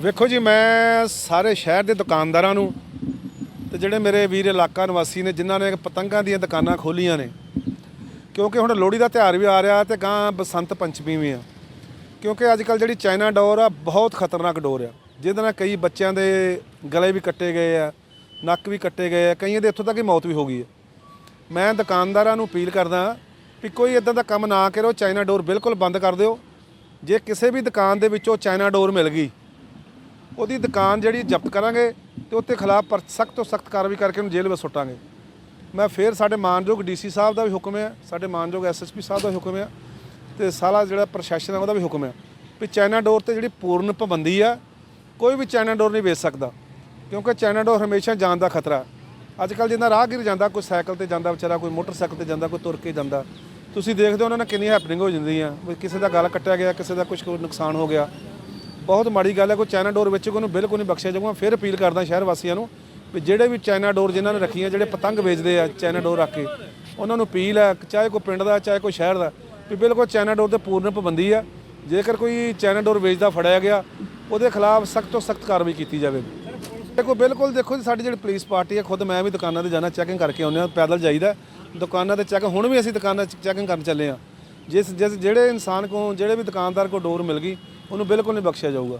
ਵੇਖੋ ਜੀ, ਮੈਂ ਸਾਰੇ ਸ਼ਹਿਰ ਦੇ ਦੁਕਾਨਦਾਰਾਂ ਨੂੰ ਤੇ ਜਿਹੜੇ ਮੇਰੇ ਵੀਰ ਇਲਾਕਾ ਨਿਵਾਸੀ ਨੇ, ਜਿਨ੍ਹਾਂ ਨੇ ਪਤੰਗਾਂ ਦੀਆਂ ਦੁਕਾਨਾਂ ਖੋਲੀਆਂ ਨੇ, ਕਿਉਂਕਿ ਹੁਣ ਲੋਹੜੀ ਦਾ ਤਿਉਹਾਰ ਵੀ ਆ ਰਿਹਾ ਤੇ ਗਾਂ ਬਸੰਤ ਪੰਚਮੀ ਵੀ ਆ। ਕਿਉਂਕਿ ਅੱਜ ਕੱਲ ਜਿਹੜੀ ਚਾਈਨਾ ਡੋਰ ਆ, ਬਹੁਤ ਖਤਰਨਾਕ ਡੋਰ ਆ, ਜਿਹਦੇ ਨਾਲ ਕਈ ਬੱਚਿਆਂ ਦੇ ਗਲੇ ਵੀ ਕੱਟੇ ਗਏ ਆ, ਨੱਕ ਵੀ ਕੱਟੇ ਗਏ ਆ, ਕਈਆਂ ਦੇ ਇੱਥੋਂ ਤੱਕ ਹੀ ਮੌਤ ਵੀ ਹੋ ਗਈ ਹੈ ਮੈਂ ਦੁਕਾਨਦਾਰਾਂ ਨੂੰ ਅਪੀਲ ਕਰਦਾ ਵੀ ਕੋਈ ਇਦਾਂ ਦਾ ਕੰਮ ਨਾ ਕਰੋ, ਚਾਈਨਾ ਡੋਰ ਬਿਲਕੁਲ ਬੰਦ ਕਰ ਦਿਓ। ਜੇ ਕਿਸੇ ਵੀ ਦੁਕਾਨ ਦੇ ਵਿੱਚੋਂ ਚਾਈਨਾ ਡੋਰ ਮਿਲ ਗਈ ਉਹਦੀ ਦੁਕਾਨ ਜਿਹੜੀ ਜ਼ਬਤ ਕਰਾਂਗੇ ਤੇ ਉੱਤੇ ਖਿਲਾਫ ਪਰ ਸਖਤ ਤੋਂ ਸਖਤ ਕਾਰਵਾਈ ਕਰਕੇ ਉਹਨੂੰ ਜੇਲ੍ਹ ਵਿੱਚ ਸੁੱਟਾਂਗੇ। ਮੈਂ ਫੇਰ ਸਾਡੇ ਮਾਨਯੋਗ ਡੀਸੀ ਸਾਹਿਬ ਦਾ ਵੀ ਹੁਕਮ ਹੈ, ਸਾਡੇ ਮਾਨਯੋਗ ਐਸਐਸਪੀ ਸਾਹਿਬ ਦਾ ਵੀ ਹੁਕਮ ਹੈ ਤੇ ਸਾਰਾ ਜਿਹੜਾ ਪ੍ਰਸ਼ਾਸਨ ਹੈ ਉਹਦਾ ਵੀ ਹੁਕਮ ਹੈ ਵੀ ਚਾਈਨਾ ਡੋਰ ਤੇ ਜਿਹੜੀ ਪੂਰਨ ਪਾਬੰਦੀ ਆ ਕੋਈ ਵੀ ਚਾਈਨਾ ਡੋਰ ਨਹੀਂ ਵੇਚ ਸਕਦਾ ਕਿਉਂਕਿ ਚਾਈਨਾ ਡੋਰ ਹਮੇਸ਼ਾ ਜਾਨ ਦਾ ਖਤਰਾ ਅੱਜ ਕੱਲ ਜਿੰਨਾ ਰਾਹਗੀਰ ਜਾਂਦਾ, ਕੋਈ ਸਾਈਕਲ ਤੇ ਜਾਂਦਾ, ਵਿਚਾਰਾ ਕੋਈ ਮੋਟਰਸਾਈਕਲ ਤੇ ਜਾਂਦਾ, ਕੋਈ ਤੁਰ ਕੇ ਜਾਂਦਾ, ਤੁਸੀਂ ਦੇਖਦੇ ਹੋ ਉਹਨਾਂ ਨਾਲ ਕਿੰਨੀ ਹੈਪਨਿੰਗ ਹੋ ਜਾਂਦੀ ਆ ਵੀ ਕਿਸੇ ਦਾ ਗਲ ਕੱਟਿਆ ਗਿਆ, ਕਿਸੇ ਦਾ ਕੁਝ ਨੁਕਸਾਨ ਹੋ ਗਿਆ। ਬਹੁਤ ਮਾੜੀ ਗੱਲ ਹੈ, ਕੋਈ ਚਾਈਨਾ ਡੋਰ ਵਿੱਚ ਉਹਨੂੰ ਬਿਲਕੁਲ ਨਹੀਂ ਬਖਸ਼ਿਆ ਜਾਊਗਾ। ਫਿਰ ਅਪੀਲ ਕਰਦਾ ਸ਼ਹਿਰ ਵਾਸੀਆਂ ਨੂੰ ਵੀ ਜਿਹੜੇ ਵੀ ਚਾਈਨਾ ਡੋਰ ਜਿਨ੍ਹਾਂ ਨੇ ਰੱਖੀਆਂ, ਜਿਹੜੇ ਪਤੰਗ ਵੇਚਦੇ ਆ ਚਾਈਨਾ ਡੋਰ ਰੱਖ ਕੇ, ਉਹਨਾਂ ਨੂੰ ਅਪੀਲ ਹੈ, ਚਾਹੇ ਕੋਈ ਪਿੰਡ ਦਾ, ਚਾਹੇ ਕੋਈ ਸ਼ਹਿਰ ਦਾ, ਵੀ ਬਿਲਕੁਲ ਚਾਈਨਾ ਡੋਰ ਤੇ ਪੂਰਨ ਪਾਬੰਦੀ ਆ। ਜੇਕਰ ਕੋਈ ਚਾਈਨਾ ਡੋਰ ਵੇਚਦਾ ਫੜਿਆ ਗਿਆ, ਉਹਦੇ ਖਿਲਾਫ ਸਖਤ ਤੋਂ ਸਖਤ ਕਾਰਵਾਈ ਕੀਤੀ ਜਾਵੇ। ਦੇਖੋ ਬਿਲਕੁਲ ਦੇਖੋ ਜੀ, ਸਾਡੀ ਜਿਹੜੀ ਪੁਲਿਸ ਪਾਰਟੀ ਹੈ ਖੁਦ ਮੈਂ ਵੀ ਦੁਕਾਨਾਂ ਤੇ ਜਾਣਾ ਚੈਕਿੰਗ ਕਰਕੇ ਆਉਂਦੇ ਆ ਪੈਦਲ ਜਾਈਦਾ। ਦੁਕਾਨਾਂ ਤੇ ਚੈੱਕ ਹੁਣ ਵੀ ਅਸੀਂ ਦੁਕਾਨਾਂ 'ਚ ਚੈਕਿੰਗ ਕਰਨ ਚੱਲੇ ਆ ਜਿਸ ਜਿਸ, ਜਿਹੜੇ ਇਨਸਾਨ ਕੋ ਜਿਹੜੇ ਵੀ ਦੁਕਾਨਦਾਰ ਕੋ ਡੋਰ ਮਿਲ ਗਈ ਉਹਨੂੰ ਬਿਲਕੁਲ ਨਹੀਂ ਬਖਸ਼ਿਆ ਜਾਊਗਾ।